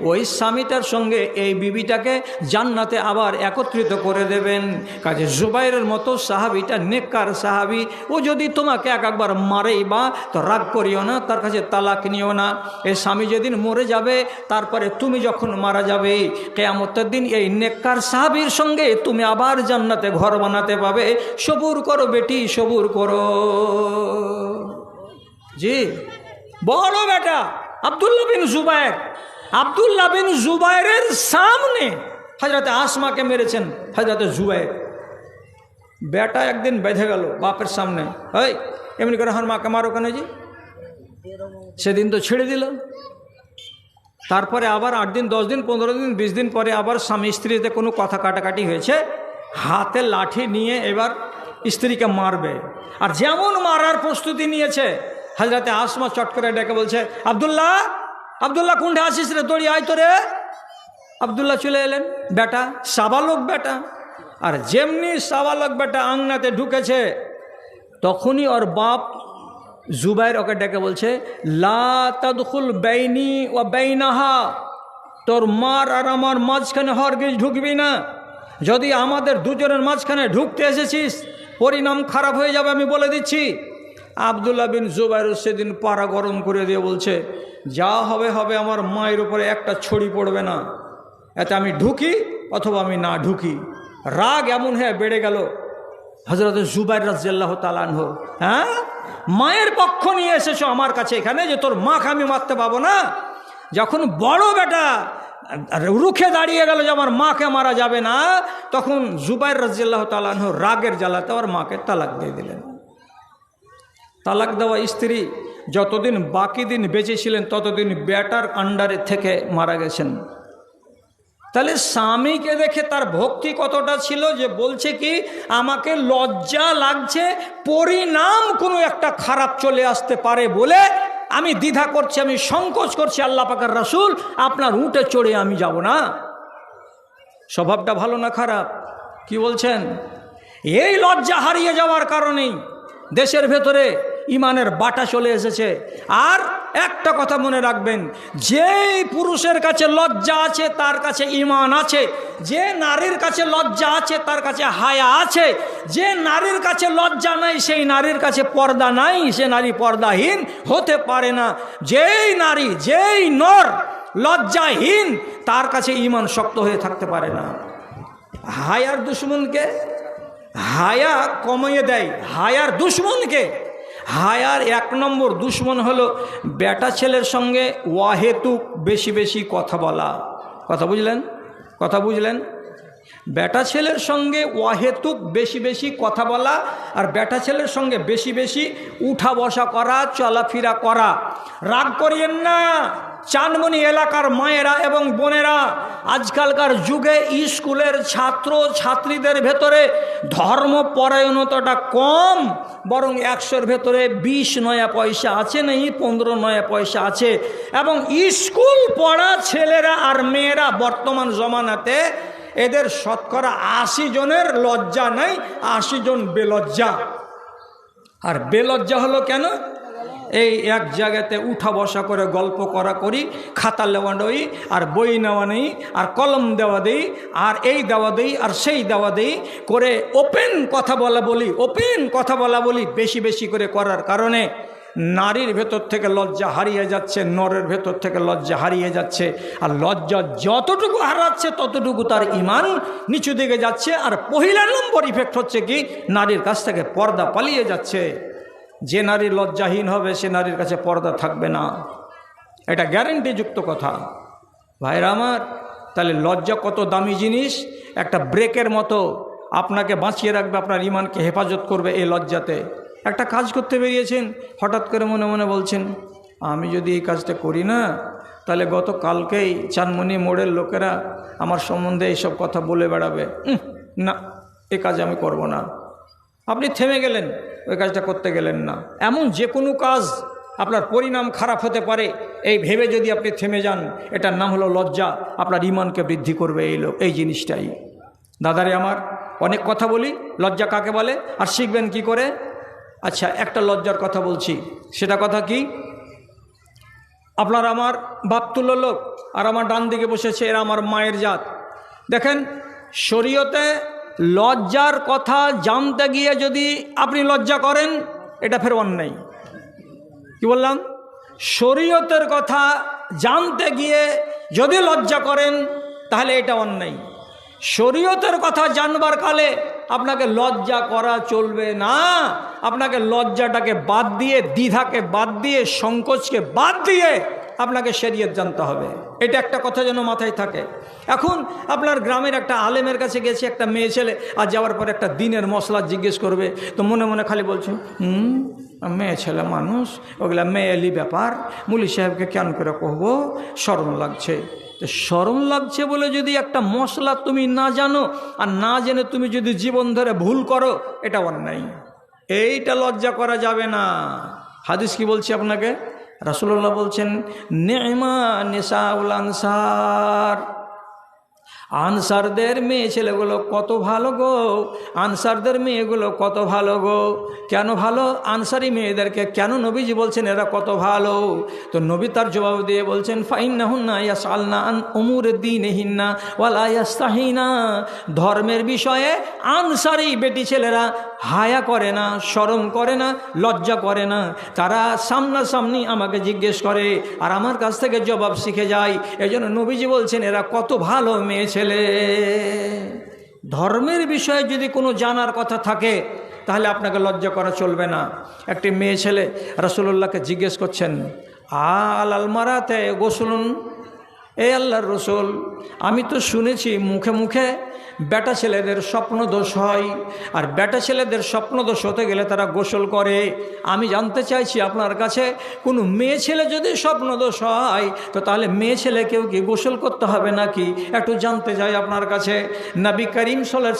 ওই স্বামীটার সঙ্গে এই বিবিটাকে জান্নাতে আবার একত্রিত করে দেবেন। কাজে জুবাইরের মতো সাহাবিটা নেককার সাহাবি। ও যদি তোমাকে এক একবার মারেই বা, তো রাগ করিও না, তার কাছে তালাক নিও না। এই স্বামী যেদিন মরে যাবে, তারপরে তুমি যখন মারা যাবে, কেয়ামতের দিন এই নেককার সাহাবির সঙ্গে তুমি আবার জান্নাতে ঘর বানাতে পাবে। সবুর করো বেটি, সবুর করো। জি বড় বেটা, আবদুল্লাহ বিন জুবায়ের আবদুল্লাহ বিন জুবায়ের সামনে হজরতে আসমাকে মেরেছেন হজরতে জুবায়ের বেটা একদিন বেঁধে গেল বাপের সামনে। এই, এমনি করে আমার মাকে মারো কেন জি? সেদিন তো ছেড়ে দিল। তারপরে আবার আট দিন, দশ দিন, পনেরো দিন, বিশ দিন পরে আবার স্বামী স্ত্রীতে কোনো কথা কাটাকাটি হয়েছে। হাতে লাঠি নিয়ে এবার স্ত্রীকে মারবে। আর যেমন মারার প্রস্তুতি নিয়েছে হাজরাতে আসমা চট করে ডেকে বলছে, আবদুল্লাহ আবদুল্লাহ কোনটা আসিস রে? দড়ি আয় তোরে। আবদুল্লাহ চলে এলেন। বেটা, সাবালক বেটা। আর যেমনি সাবালক বেটা আংনাতে ঢুকেছে, তখনই ওর বাপ জুবাইর ওকে ডেকে বলছে, লা বেইনি ও বেইনাহা। তোর মার আর আমার মাঝখানে হরগিজ ঢুকবি না। যদি আমাদের দুজনের মাঝখানে ঢুকতে এসেছিস, পরিণাম খারাপ হয়ে যাবে আমি বলে দিচ্ছি। আবদুল্লাহ বিন জুবাইর সেদিন পাড়া গরম করে দিয়ে বলছে যা হবে হবে আমার মায়ের উপরে একটা ছড়ি পড়বে না। এতে আমি ঢুকি অথবা আমি না ঢুকি। রাগ এমন হ্যাঁ বেড়ে গেল। হজরত জুবাইর রাজিয়াল্লাহ তালানহ হ্যাঁ? মায়ের পক্ষ নিয়ে এসেছ আমার কাছে এখানে যে তোর মাকে আমি মারতে পাবো না? যখন বড় বেটা রুখে দাঁড়িয়ে গেল যে আমার মাকে মারা যাবে না, তখন জুবাইর রাজিয়াল্লাহ তালানহ রাগের জ্বালাতে আমার মাকে তালাক দিয়ে দিলেন। তালাক দেওয়া স্ত্রী যতদিন বাকি দিন বেঁচে ছিলেন, ততদিন ব্যাটার আন্ডারে থেকে মারা গেছেন। তাহলে স্বামীকে দেখে তার ভক্তি কতটা ছিল যে বলছে কি, আমাকে লজ্জা লাগছে, পরিণাম কোনো একটা খারাপ চলে আসতে পারে বলে আমি দ্বিধা করছি, আমি সংকোচ করছি, আল্লাহ পাকার রাসুল, আপনার উঁটে চড়ে আমি যাব না। স্বভাবটা ভালো না খারাপ? কি বলছেন? এই লজ্জা হারিয়ে যাওয়ার কারণেই দেশের ভেতরে ইমানের বাটা চলে এসেছে। আর একটা কথা মনে রাখবেন, যেই পুরুষের কাছে লজ্জা আছে, তার কাছে ইমান আছে। যে নারীর কাছে লজ্জা আছে, তার কাছে হায়া আছে। যে নারীর কাছে লজ্জা নাই, সেই নারীর কাছে পর্দা নাই। সে নারী পর্দাহীন হতে পারে না। যেই নারী, যেই নর লজ্জাহীন, তার কাছে ইমান শক্ত হয়ে থাকতে পারে না। হায়ার দুশ্মনকে হায়া কমিয়ে দেয়। হায়ার দুশ্মনকে হায়ার এক নম্বর দুশ্মন হলো বেটা ছেলের সঙ্গে ওয়াহেতুক বেশি বেশি কথা বলা। কথা বুঝলেন? কথা বুঝলেন? বেটা ছেলের সঙ্গে ওয়াহেতুক বেশি বেশি কথা বলা আর বেটা ছেলের সঙ্গে বেশি বেশি উঠা বসা করা, চলাফেরা করা। রাগ করিয়েন না। চানমনি এলাকার মায়েরা এবং বোনেরা, আজকালকার যুগে স্কুলের ছাত্র ছাত্রীদের ভেতরে ধর্মপরায়ণতাটা কম, বরং একশোর ভেতরে বিশ নয়া পয়সা আছে নেই, পনেরো নয়া পয়সা আছে। এবং স্কুল পড়া ছেলেরা আর মেয়েরা বর্তমান জমানাতে এদের শতকরা আশি জনের লজ্জা নেই, আশি জন বেলজ্জা। আর বেলজ্জা হলো কেন? এই এক জায়গাতে উঠা বসা করে গল্প করা করি, খাতা নেওয়া নেই, আর বই নেওয়া নেই, আর কলম দেওয়া দেই, আর এই দেওয়া দেই, আর সেই দেওয়া দেই, করে ওপেন কথা বলা বলি, ওপেন কথা বলা বলি, বেশি বেশি করে করার কারণে নারীর ভেতর থেকে লজ্জা হারিয়ে যাচ্ছে, নরের ভেতর থেকে লজ্জা হারিয়ে যাচ্ছে, আর লজ্জা যতটুকু হারাচ্ছে, ততটুকু তার ইমান নিচু দিকে যাচ্ছে, আর পহিলা নম্বর ইফেক্ট হচ্ছে কি, নারীর কাছ থেকে পর্দা পালিয়ে যাচ্ছে। যে নারী লজ্জাহীন হবে, সে নারীর কাছে পর্দা থাকবে না। এটা গ্যারেন্টিযুক্ত কথা। ভাইরা আমার, তাহলে লজ্জা কত দামি জিনিস? একটা ব্রেকের মতো আপনাকে বাঁচিয়ে রাখবে, আপনার ইমানকে হেফাজত করবে এই লজ্জাতে। একটা কাজ করতে বেরিয়েছেন, হঠাৎ করে মনে মনে বলছেন, আমি যদি এই কাজটা করি না, তাহলে গত কালকেই চানমনি মোড়ের লোকেরা আমার সম্বন্ধে এইসব কথা বলে বেড়াবে। না, এ কাজ আমি করব না। আপনি থেমে গেলেন। ওই কাজটা করতে গেলেন না। এমন যে কোনো কাজ আপনার পরিণাম খারাপ হতে পারে, এই ভেবে যদি আপনি থেমে যান, এটার নাম হলো লজ্জা, আপনার ইমানকে বৃদ্ধি করবে এই লোক, এই জিনিসটাই। দাদারে আমার, অনেক কথা বলি, লজ্জা কাকে বলে, আর শিখবেন কি করে? আচ্ছা একটা লজ্জার কথা বলছি, সেটা কথা কি? আপনার আমার বাপতুল্য লোক, আর আমার ডান দিকে বসেছে, এরা আমার মায়ের জাত। দেখেন, শরীয়তে লজ্জার কথা জানতে গিয়ে যদি আপনি লজ্জা করেন, এটা ফের অন্যায়। কি বললাম? শরীয়তের কথা জানতে গিয়ে যদি লজ্জা করেন, তাহলে এটা অন্যায়। শরীয়তের কথা জানবার কালে আপনাকে লজ্জা করা চলবে না। আপনাকে লজ্জাটাকে বাদ দিয়ে, দ্বিধাকে বাদ দিয়ে, সংকোচকে বাদ দিয়ে আপনাকে শরীয়ত জানতে হবে। এটা একটা কথা যেন মাথায় থাকে। এখন আপনার গ্রামের একটা আলেমের কাছে গেছে একটা মেয়ে ছেলে, আর যাওয়ার পর একটা দিনের মশলা জিজ্ঞেস করবে। তো মনে মনে খালি বলছে, হুম, মেয়ে ছেলে মানুষ, ওগুলা মেয়েলি ব্যাপার। মুলি সাহেবকে কেন করে কহবো? সরম লাগছে। তো সরম লাগছে বলে যদি একটা মশলা তুমি না জানো, আর না জেনে তুমি যদি জীবন ধরে ভুল করো, এটা অন্যায়। এইটা লজ্জা করা যাবে না। হাদিস কি বলছি আপনাকে? রাসুল্লাহ বলছেন নেমা নেশাউল আনসার। আনসারদের মেয়ে ছেলেগুলো কত ভালো গো, আনসারদের মেয়েগুলো কত ভালো গো। কেন ভালো? আনসারি মেয়েদেরকে কেন নবীজি বলছেন এরা কত ভালো? তো নবী তার জবাব দিয়ে বলছেন ফাইন না হুন্না ইয়াস আলনা আন উমুর দিন হিন্না ওয়ালা ইয়াস্তাহিনা। ধর্মের বিষয়ে আনসারি বেটি ছেলেরা হায়া করে না, শরম করে না, লজ্জা করে না। তারা সামনাসামনি আমাকে জিজ্ঞেস করে, আর আমার কাছ থেকে জবাব শিখে যায় এই জন্য নবীজি বলছেন, এরা কত ভালো মেয়ে ছেলে। ধর্মের বিষয়ে যদি কোনো জানার কথা থাকে, তাহলে আপনাকে লজ্জা করা চলবে না। একটি মেয়ে ছেলে রসুল্লাহকে জিজ্ঞেস করছেন আ আল আলমারাতে গোসলুন? এ আল্লাহর রসুল, আমি তো শুনেছি মুখে মুখে বেটা ছেলেদের স্বপ্ন দোষ হয়, আর বেটা ছেলেদের স্বপ্ন দোষ হতে গেলে তারা গোসল করে। আমি জানতে চাইছি আপনার কাছে, কোনো মেয়ে ছেলে যদি স্বপ্ন দোষ হয়, তো তাহলে মেয়ে ছেলেকেও কি গোসল করতে হবে নাকি? একটু জানতে চাই আপনার কাছে। নবী করিম সাল্লাহ